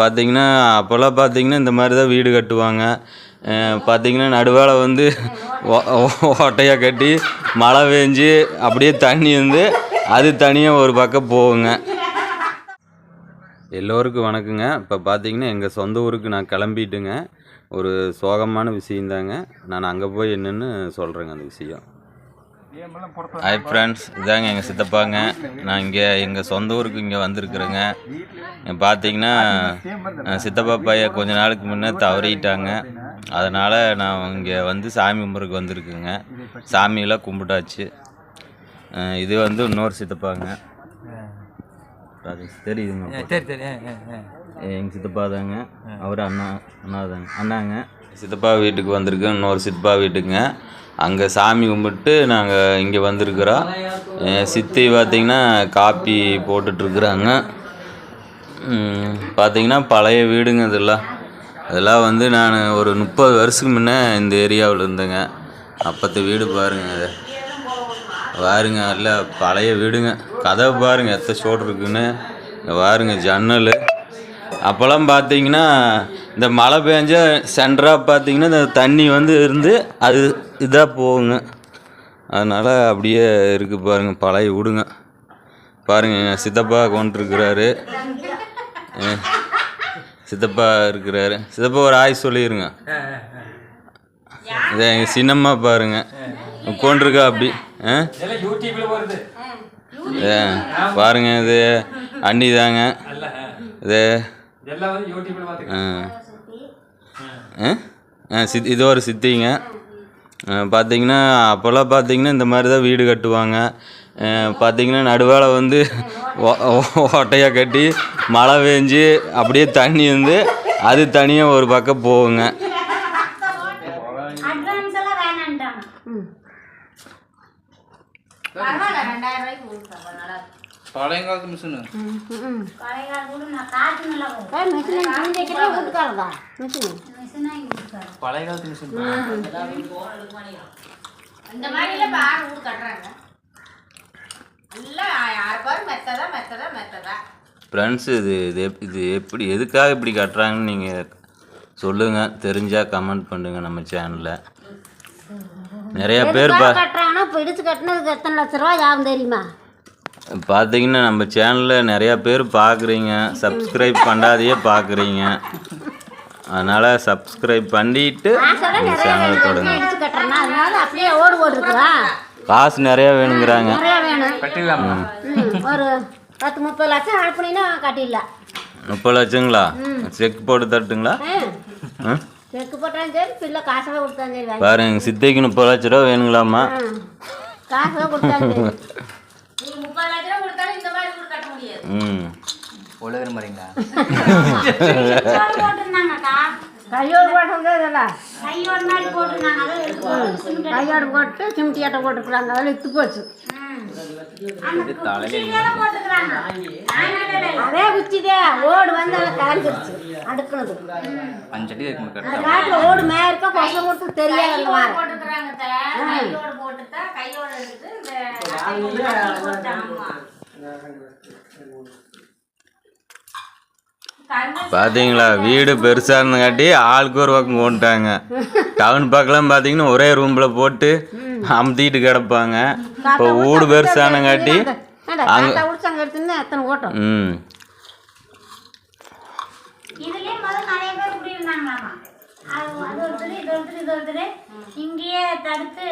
பார்த்தீங்கன்னா அப்போல்லாம் பார்த்தீங்கன்னா இந்த மாதிரி தான் வீடு கட்டுவாங்க. பார்த்தீங்கன்னா நடுவேல வந்து ஓட்டையாக கட்டி மழை பெஞ்சு அப்படியே தண்ணி வந்து அது தனியாக ஒரு பக்கம் போகுங்க. எல்லோருக்கும் வணக்கங்க. இப்போ பார்த்தீங்கன்னா எங்கள் சொந்த ஊருக்கு நான் கிளம்பிட்டுங்க. ஒரு சோகமான விஷயந்தாங்க நான் அங்கே போய் என்னென்னு சொல்கிறேங்க அந்த விஷயம். ஹாய் ஃப்ரெண்ட்ஸ் இதாங்க எங்கள் சித்தப்பாங்க. நான் இங்கே எங்கள் சொந்த ஊருக்கு இங்கே வந்திருக்குறேங்க. பார்த்தீங்கன்னா சித்தப்பா பையன் கொஞ்ச நாளுக்கு முன்னே தவறிட்டாங்க. அதனால் நான் இங்கே வந்து சாமி கும்பிட்றதுக்கு வந்திருக்குங்க. சாமியெல்லாம் கும்பிட்டாச்சு. இது வந்து இன்னொரு சித்தப்பாங்க. தெரியுதுங்க. எங்கள் சித்தப்பா தாங்க. அவர் அண்ணா அண்ணா தாங்க அண்ணாங்க. சித்தப்பா வீட்டுக்கு வந்திருக்கு இன்னொரு சித்தப்பா வீட்டுக்குங்க. அங்கே சாமி கும்பிட்டு நாங்கள் இங்கே வந்திருக்கிறோம். என் சித்தி பார்த்திங்கன்னா காப்பி போட்டுட்ருக்குறாங்க. பார்த்தீங்கன்னா பழைய வீடுங்க இதெல்லாம். அதெல்லாம் வந்து நான் ஒரு முப்பது வருஷத்துக்கு முன்னே இந்த ஏரியாவில் இருந்தேங்க. அப்போத்த வீடு பாருங்க இது. பாருங்க இல்லை பழைய வீடுங்க. கதவு பாருங்க எத்தனை ஷோட் இருக்குன்னு. இங்க பாருங்க ஜன்னல். அப்போல்லாம் பார்த்தீங்கன்னா இந்த மழை பெஞ்சா சென்டராக பார்த்தீங்கன்னா இந்த தண்ணி வந்து இருந்து அது இதாக போகுங்க. அதனால் அப்படியே இருக்குது பாருங்கள் பழைய விடுங்க. பாருங்க எங்க சித்தப்பா கொண்டுருக்கிறாரு. சித்தப்பா இருக்கிறாரு. சித்தப்பா ஒரு ஆய் சொல்லிடுங்க இதை எங்கள் சின்னம்மா பாருங்க. கொண்டிருக்கா அப்படி. ஆ? பாருங்கள் இது பாருங்க இது அண்ணி தாங்க இது ஆ. சித் இது ஒரு சித்திங்க. பார்த்தீங்கன்னா அப்போல்லாம் பார்த்தீங்கன்னா இந்த மாதிரி தான் வீடு கட்டுவாங்க. பார்த்தீங்கன்னா நடுவால வந்து ஓட்டையாக கட்டி மழை பெஞ்சு அப்படியே தண்ணி வந்து அது தனியாக ஒரு பக்கம் போகுங்க. பழையங்காலத்து மிஷினு பழைய காலத்து இந்த வீடு கட்டுறாங்க ஃப்ரெண்ட்ஸ் இது இது எப்- இது எப்படி எதுக்காக இப்படி கட்டுறாங்கன்னு நீங்கள் சொல்லுங்கள் தெரிஞ்சால் கமெண்ட் பண்ணுங்கள் நம்ம சேனலில் நிறைய பேர் கட்டுறாங்கன்னா இப்போ இடிச்சு கட்டினதுக்கு எத்தனை லட்ச ரூபா யாரும் தெரியுமா பார்த்தீங்கன்னா நம்ம சேனலில் நிறையா பேர் பார்க்குறீங்க சப்ஸ்கிரைப் பண்ணாதையே பார்க்குறீங்க அதனால் சப்ஸ்கிரைப் பண்ணிட்டு சேனலை தொடங்க. காசு நிறையா வேணுங்கிறாங்க. முப்பது லட்சங்களா? செக் போட்டு தட்டுங்களா பாருங்க எங்கள் சித்திக்கு முப்பது லட்ச ரூபா வேணுங்களாம்மா ம் காசாக கொடுத்தாலும் சரி நீங்க முப்பது லட்ச ரூபா கொடுத்தாலும் இந்த மாதிரி வீடு கட்ட முடியாது ம். உலகம் மாதிரிங்களா? கையோடு போட்டது இதெல்லாம். கையோடு போட்டு சிமெண்ட் கையோடு போட்டு சிமிட்டி ஆட்டை போட்டுருக்குறாங்க. அதில் இத்து போச்சு. அதே குச்சிதே ஓடு வந்து அதில் அஞ்சடி காட்டில் ஓடு தெரியாது போட்டுக்கிறாங்க பார்த்தீங்களா வீடு பெருசாக இருந்தங்காட்டி ஆளுக்கு ஒரு பக்கம் கொண்டுட்டாங்க டவுன் பக்கம்லாம் பார்த்தீங்கன்னா ஒரே ரூமில் போட்டு அமுத்திட்டு கிடப்பாங்க. இப்போ வீடு பெருசானங்காட்டி அங்கே ம். இங்கேயே தடுத்து